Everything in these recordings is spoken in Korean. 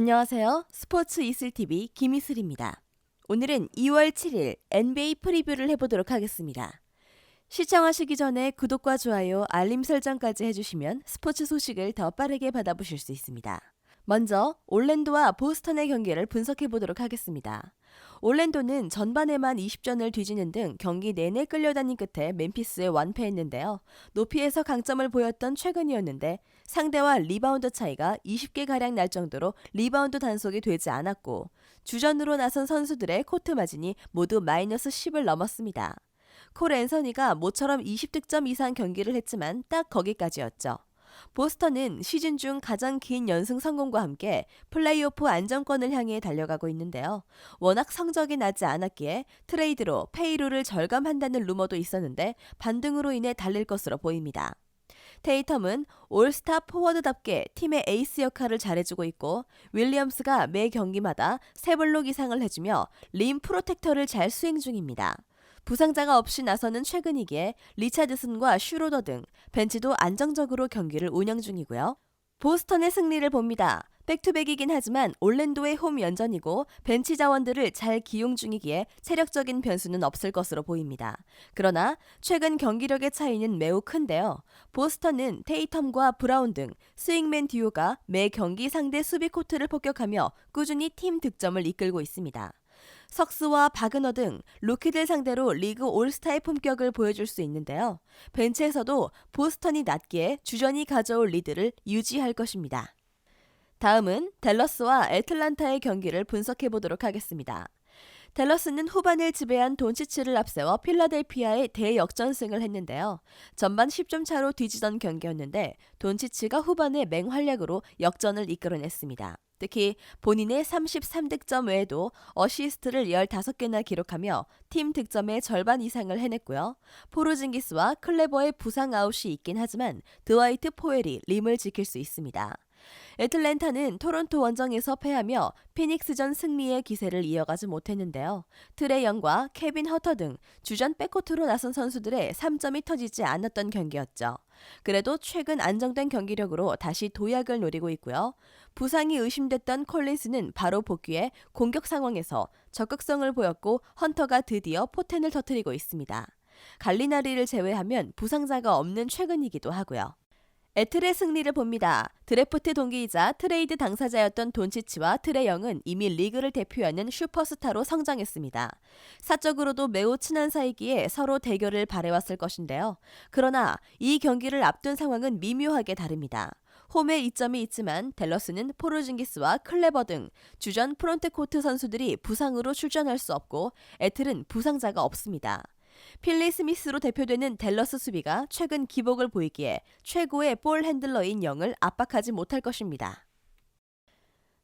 안녕하세요. 스포츠 이슬TV 김이슬입니다. 오늘은 2월 7일 NBA 프리뷰를 해보도록 하겠습니다. 시청하시기 전에 구독과 좋아요, 알림 설정까지 해주시면 스포츠 소식을 더 빠르게 받아보실 수 있습니다. 먼저 올랜도와 보스턴의 경기를 분석해 보도록 하겠습니다. 올랜도는 전반에만 20전을 뒤지는 등 경기 내내 끌려다닌 끝에 멤피스에 완패했는데요. 높이에서 강점을 보였던 최근이었는데 상대와 리바운드 차이가 20개가량 날 정도로 리바운드 단속이 되지 않았고 주전으로 나선 선수들의 코트 마진이 모두 마이너스 10을 넘었습니다. 콜 앤서니가 모처럼 20득점 이상 경기를 했지만 딱 거기까지였죠. 보스턴은 시즌 중 가장 긴 연승 성공과 함께 플레이오프 안정권을 향해 달려가고 있는데요. 워낙 성적이 나지 않았기에 트레이드로 페이로를 절감한다는 루머도 있었는데 반등으로 인해 달릴 것으로 보입니다. 테이텀은 올스타 포워드답게 팀의 에이스 역할을 잘해주고 있고 윌리엄스가 매 경기마다 세 블록 이상을 해주며 림 프로텍터를 잘 수행 중입니다. 부상자가 없이 나서는 최근이기에 리차드슨과 슈로더 등 벤치도 안정적으로 경기를 운영 중이고요. 보스턴의 승리를 봅니다. 백투백이긴 하지만 올랜도의 홈 연전이고 벤치 자원들을 잘 기용 중이기에 체력적인 변수는 없을 것으로 보입니다. 그러나 최근 경기력의 차이는 매우 큰데요. 보스턴은 테이텀과 브라운 등 스윙맨 듀오가 매 경기 상대 수비 코트를 폭격하며 꾸준히 팀 득점을 이끌고 있습니다. 석스와 바그너 등 루키들 상대로 리그 올스타의 품격을 보여줄 수 있는데요. 벤치에서도 보스턴이 낮기에 주전이 가져올 리드를 유지할 것입니다. 다음은 댈러스와 애틀란타의 경기를 분석해 보도록 하겠습니다. 댈러스는 후반을 지배한 돈치치를 앞세워 필라델피아의 대역전승을 했는데요. 전반 10점 차로 뒤지던 경기였는데 돈치치가 후반에 맹활약으로 역전을 이끌어냈습니다. 특히 본인의 33득점 외에도 어시스트를 15개나 기록하며 팀 득점의 절반 이상을 해냈고요. 포르징기스와 클레버의 부상 아웃이 있긴 하지만 드와이트 포엘이 림을 지킬 수 있습니다. 애틀랜타는 토론토 원정에서 패하며 피닉스전 승리의 기세를 이어가지 못했는데요. 트레 영과 케빈 허터 등 주전 백코트로 나선 선수들의 3점이 터지지 않았던 경기였죠. 그래도 최근 안정된 경기력으로 다시 도약을 노리고 있고요. 부상이 의심됐던 콜린스는 바로 복귀해 공격 상황에서 적극성을 보였고 헌터가 드디어 포텐을 터뜨리고 있습니다. 갈리나리를 제외하면 부상자가 없는 최근이기도 하고요. 애틀의 승리를 봅니다. 드래프트 동기이자 트레이드 당사자였던 돈치치와 트레영은 이미 리그를 대표하는 슈퍼스타로 성장했습니다. 사적으로도 매우 친한 사이기에 서로 대결을 바래왔을 것인데요. 그러나 이 경기를 앞둔 상황은 미묘하게 다릅니다. 홈에 이점이 있지만 델러스는 포르징기스와 클레버 등 주전 프론트 코트 선수들이 부상으로 출전할 수 없고 애틀은 부상자가 없습니다. 필리 스미스로 대표되는 댈러스 수비가 최근 기복을 보이기에 최고의 볼 핸들러인 영을 압박하지 못할 것입니다.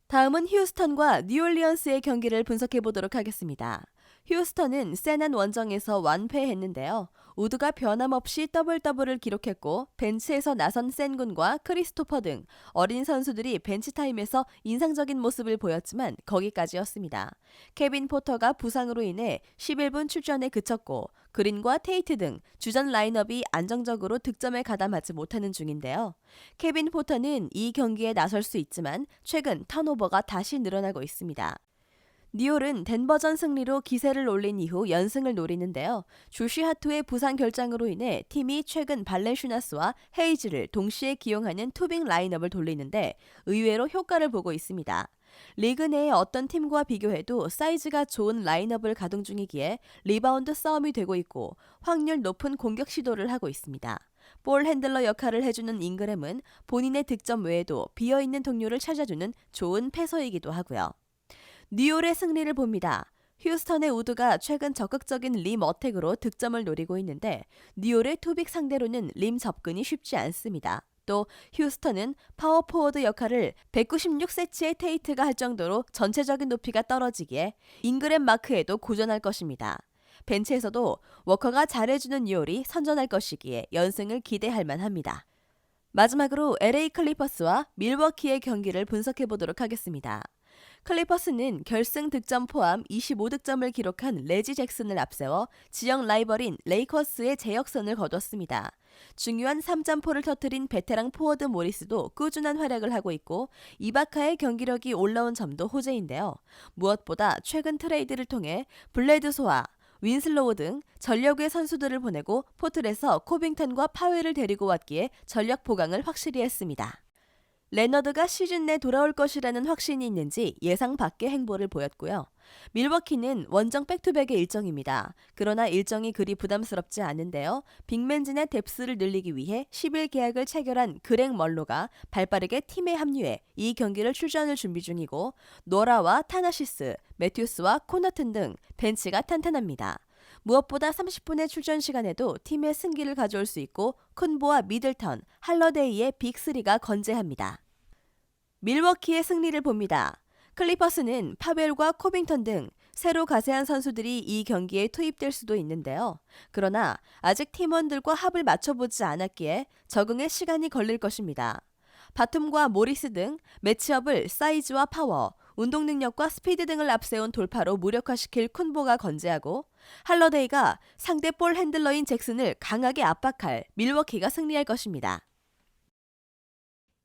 다음은 휴스턴과 뉴올리언스의 경기를 분석해 보도록 하겠습니다. 휴스턴은 세난 원정에서 완패했는데요. 우드가 변함없이 더블 더블을 기록했고 벤치에서 나선 센군과 크리스토퍼 등 어린 선수들이 벤치 타임에서 인상적인 모습을 보였지만 거기까지였습니다. 케빈 포터가 부상으로 인해 11분 출전에 그쳤고 그린과 테이트 등 주전 라인업이 안정적으로 득점에 가담하지 못하는 중인데요. 케빈 포터는 이 경기에 나설 수 있지만 최근 턴오버가 다시 늘어나고 있습니다. 니올은 덴버전 승리로 기세를 올린 이후 연승을 노리는데요. 주시 하투의 부상 결장으로 인해 팀이 최근 발렌슈나스와 헤이즈를 동시에 기용하는 투빙 라인업을 돌리는데 의외로 효과를 보고 있습니다. 리그 내의 어떤 팀과 비교해도 사이즈가 좋은 라인업을 가동 중이기에 리바운드 싸움이 되고 있고 확률 높은 공격 시도를 하고 있습니다. 볼 핸들러 역할을 해주는 잉그램은 본인의 득점 외에도 비어있는 동료를 찾아주는 좋은 패서이기도 하고요. 뉴올의 승리를 봅니다. 휴스턴의 우드가 최근 적극적인 림 어택으로 득점을 노리고 있는데 뉴올의 투빅 상대로는 림 접근이 쉽지 않습니다. 또 휴스턴은 파워포워드 역할을 196cm의 테이트가 할 정도로 전체적인 높이가 떨어지기에 잉그램 마크에도 고전할 것입니다. 벤치에서도 워커가 잘해주는 뉴올이 선전할 것이기에 연승을 기대할 만합니다. 마지막으로 LA 클리퍼스와 밀워키의 경기를 분석해 보도록 하겠습니다. 클리퍼스는 결승 득점 포함 25득점을 기록한 레지 잭슨을 앞세워 지역 라이벌인 레이커스의 제역선을 거뒀습니다. 중요한 3점포를 터뜨린 베테랑 포워드 모리스도 꾸준한 활약을 하고 있고 이바카의 경기력이 올라온 점도 호재인데요. 무엇보다 최근 트레이드를 통해 블레드소와 윈슬로우 등 전력의 선수들을 보내고 포틀에서 코빙턴과 파웰을 데리고 왔기에 전력 보강을 확실히 했습니다. 레너드가 시즌 내 돌아올 것이라는 확신이 있는지 예상 밖의 행보를 보였고요. 밀워키는 원정 백투백의 일정입니다. 그러나 일정이 그리 부담스럽지 않은데요. 빅맨진의 뎁스를 늘리기 위해 10일 계약을 체결한 그렉 멀로가 발빠르게 팀에 합류해 이 경기를 출전을 준비 중이고 노라와 타나시스, 매튜스와 코너튼 등 벤치가 탄탄합니다. 무엇보다 30분의 출전 시간에도 팀의 승기를 가져올 수 있고 쿤보와 미들턴, 할러데이의 빅3가 건재합니다. 밀워키의 승리를 봅니다. 클리퍼스는 파벨과 코빙턴 등 새로 가세한 선수들이 이 경기에 투입될 수도 있는데요. 그러나 아직 팀원들과 합을 맞춰보지 않았기에 적응에 시간이 걸릴 것입니다. 바툼과 모리스 등 매치업을 사이즈와 파워, 운동 능력과 스피드 등을 앞세운 돌파로 무력화시킬 쿤보가 건재하고 할러데이가 상대 볼 핸들러인 잭슨을 강하게 압박할 밀워키가 승리할 것입니다.